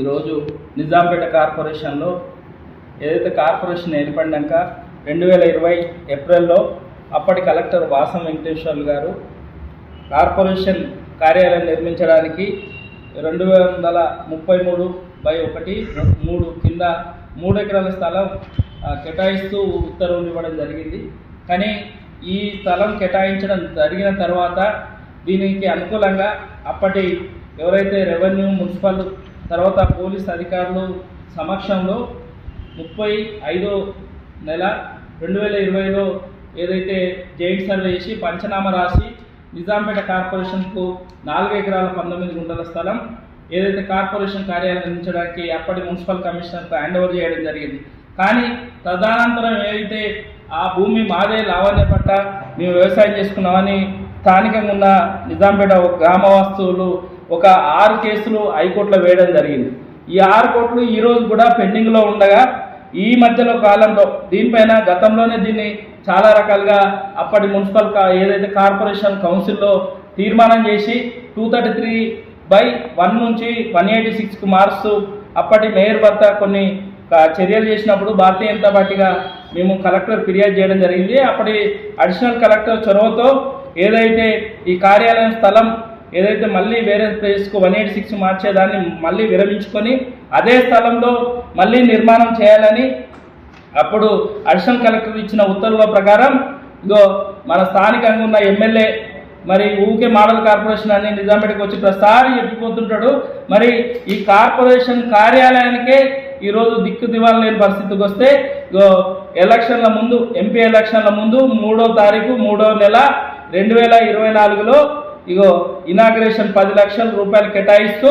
ఈరోజు నిజాంపేట కార్పొరేషన్లో ఏదైతే కార్పొరేషన్ ఏర్పడినాక రెండు వేల ఇరవై ఏప్రిల్లో అప్పటి కలెక్టర్ వాసం వెంకటేశ్వర్లు గారు కార్పొరేషన్ కార్యాలయం నిర్మించడానికి రెండు వందల ముప్పై మూడు బై ఒకటి మూడు కింద మూడు ఎకరాల స్థలం కేటాయిస్తూ ఉత్తర్వులు ఇవ్వడం జరిగింది. కానీ ఈ స్థలం కేటాయించడం జరిగిన తర్వాత దీనికి అనుకూలంగా అప్పటి ఎవరైతే రెవెన్యూ మున్సిపల్ తర్వాత పోలీస్ అధికారులు సమక్షంలో ముప్పై ఐదో నెల రెండు వేల ఇరవైలో ఏదైతే జైంట్ సర్వే చేసి పంచనామా రాసి నిజాంపేట కార్పొరేషన్కు నాలుగు ఎకరాల పంతొమ్మిది గుంటల స్థలం ఏదైతే కార్పొరేషన్ కార్యాలయం నిర్మించడానికి అప్పటి మున్సిపల్ కమిషనర్కు హ్యాండ్ ఓవర్ చేయడం జరిగింది. కానీ తదనంతరం ఏదైతే ఆ భూమి మాదే లావణ్య పట్ట మేము వ్యవసాయం చేసుకున్నామని స్థానికంగా ఉన్న నిజాంపేట గ్రామ వస్తువులు ఒక ఆరు కేసులు హైకోర్టులో వేయడం జరిగింది. ఈ ఆరు కోట్లు ఈరోజు కూడా పెండింగ్లో ఉండగా ఈ మధ్యలో కాలంలో దీనిపైన గతంలోనే దీన్ని చాలా రకాలుగా అప్పటి మున్సిపల్ ఏదైతే కార్పొరేషన్ కౌన్సిల్లో తీర్మానం చేసి two thirty three by one నుంచి వన్ ఎయిటీ సిక్స్కి మారుస్తూ అప్పటి మేయర్ భర్త కొన్ని చర్యలు చేసినప్పుడు భారతీయ జనతా పార్టీగా మేము కలెక్టర్ ఫిర్యాదు చేయడం జరిగింది. అప్పటి అడిషనల్ కలెక్టర్ చొరవతో ఏదైతే ఈ కార్యాలయం స్థలం ఏదైతే మళ్ళీ వేరే ప్లేస్కు వన్ ఎయిట్ సిక్స్ మార్చేదాన్ని మళ్ళీ విరమించుకొని అదే స్థలంలో మళ్ళీ నిర్మాణం చేయాలని అప్పుడు అడిషనల్ కలెక్టర్ ఇచ్చిన ఉత్తర్వుల ప్రకారం ఇదో మన స్థానికంగా ఉన్న ఎమ్మెల్యే మరి ఊకే మోడల్ కార్పొరేషన్ అని నిజాంపేటకు వచ్చి ప్రతిసారి చెప్పిపోతుంటాడు. మరి ఈ కార్పొరేషన్ కార్యాలయానికే ఈరోజు దిక్కు దివాలు లేని పరిస్థితికి వస్తే ఎలక్షన్ల ముందు ఎంపీ ఎలక్షన్ల ముందు మూడో తారీఖు మూడో నెల రెండు వేల ఇరవై నాలుగులో ఇగో ఇనాగ్రేషన్ పది లక్షల రూపాయలు కేటాయిస్తూ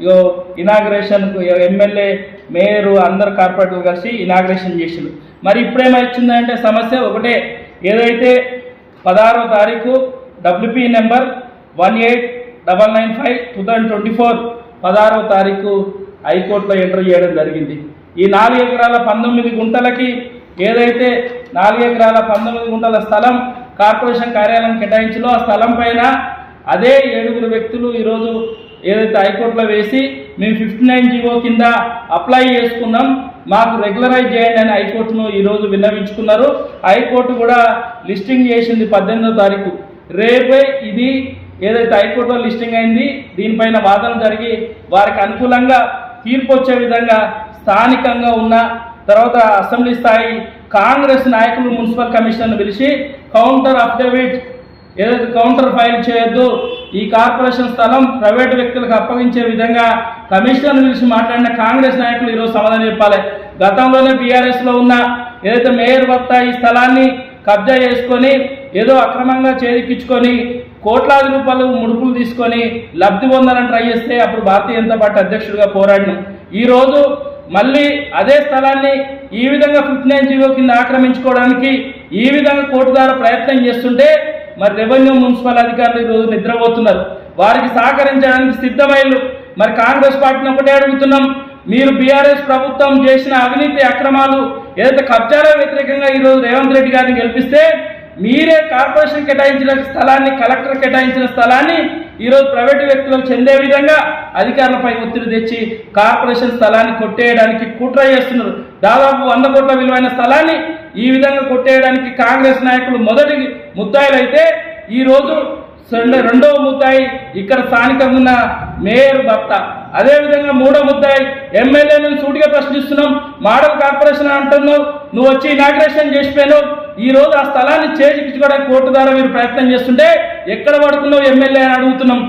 ఇగో ఇనాగ్రేషన్ ఎమ్మెల్యే మేయరు అందరు కార్పొరేటర్లు కలిసి ఇనాగ్రేషన్ చేసిండు మరి ఇప్పుడేమొచ్చిందంటే సమస్య ఒకటే. ఏదైతే పదహారో తారీఖు WP number one eight double nine five two thousand twenty four పదహారో తారీఖు హైకోర్టులో ఎంటర్ చేయడం జరిగింది. ఈ నాలుగు ఎకరాల పంతొమ్మిది గుంటలకి ఏదైతే నాలుగు ఎకరాల పంతొమ్మిది గుంటల స్థలం కార్పొరేషన్ కార్యాలయం కేటాయించిందో ఆ స్థలం పైన అదే ఏడుగురు వ్యక్తులు ఈరోజు ఏదైతే హైకోర్టులో వేసి మేము ఫిఫ్టీ నైన్ జీవో కింద అప్లై చేసుకున్నాం మాకు రెగ్యులరైజ్ చేయండి అని హైకోర్టును ఈరోజు విన్నవించుకున్నారు. హైకోర్టు కూడా లిస్టింగ్ చేసింది పద్దెనిమిదో తారీఖు. రేపే ఇది ఏదైతే హైకోర్టులో లిస్టింగ్ అయింది దీనిపైన వాదన జరిగి వారికి అనుకూలంగా తీర్పు వచ్చే విధంగా స్థానికంగా ఉన్న తర్వాత అసెంబ్లీ స్థాయి కాంగ్రెస్ నాయకులు మున్సిపల్ కమిషనర్ను పిలిచి కౌంటర్ అఫిడవిట్ ఏదైతే కౌంటర్ ఫైల్ చేయొద్దు ఈ కార్పొరేషన్ స్థలం ప్రైవేట్ వ్యక్తులకు అప్పగించే విధంగా కమిషనర్ పిలిచి మాట్లాడిన కాంగ్రెస్ నాయకులు ఈరోజు సమాధానం చెప్పాలి. గతంలోనే బీఆర్ఎస్లో ఉన్న ఏదైతే మేయర్ వద్ద ఈ స్థలాన్ని కబ్జా చేసుకొని ఏదో అక్రమంగా చేదిక్కించుకొని కోట్లాది రూపాయలు ముడుపులు తీసుకొని లబ్ధి పొందాలని ట్రై చేస్తే అప్పుడు భారతీయ జనతా పార్టీ అధ్యక్షుడిగా పోరాడినాం. ఈరోజు మళ్ళీ అదే స్థలాన్ని ఈ విధంగా ఫిఫ్టీ నైన్ జీవో కింద ఆక్రమించుకోవడానికి ఈ విధంగా కోర్టు ద్వారా ప్రయత్నం చేస్తుంటే మరి రెవెన్యూ మున్సిపల్ అధికారులు ఈరోజు నిద్రపోతున్నారు. వారికి సహకరించడానికి సిద్ధమైళ్ళు మరి కాంగ్రెస్ పార్టీని ఒకటే అడుగుతున్నాం. మీరు బీఆర్ఎస్ ప్రభుత్వం చేసిన అవినీతి అక్రమాలు ఏదైతే కబ్జాల వ్యతిరేకంగా ఈరోజు రేవంత్ రెడ్డి గారిని గెలిపిస్తే మీరే కార్పొరేషన్ కేటాయించిన స్థలాన్ని కలెక్టర్ కేటాయించిన స్థలాన్ని ఈరోజు ప్రైవేటు వ్యక్తులకు చెందే విధంగా అధికారులపై ఒత్తిడి తెచ్చి కార్పొరేషన్ స్థలాన్ని కొట్టేయడానికి కుట్ర చేస్తున్నారు. దాదాపు వంద కోట్ల విలువైన స్థలాన్ని ఈ విధంగా కొట్టేయడానికి కాంగ్రెస్ నాయకులు మొదటి ముద్దాయిలు అయితే ఈరోజు రెండవ ముద్దాయి ఇక్కడ స్థానికంగా ఉన్న మేయర్ భర్త. అదేవిధంగా మూడో ముద్దాయి ఎమ్మెల్యేలను సూటిగా ప్రశ్నిస్తున్నాం. మోడల్ కార్పొరేషన్ అంటున్నావు. నువ్వు వచ్చి ఇనాగ్రేషన్ చేసిపోయావు ఈ రోజు ఆ స్థలాన్ని చేజిక్కించుకోవడానికి కోర్టు ద్వారా మీరు ప్రయత్నం చేస్తుంటే ఎక్కడ పడుతున్నావు ఎమ్మెల్యే అని అడుగుతున్నాం.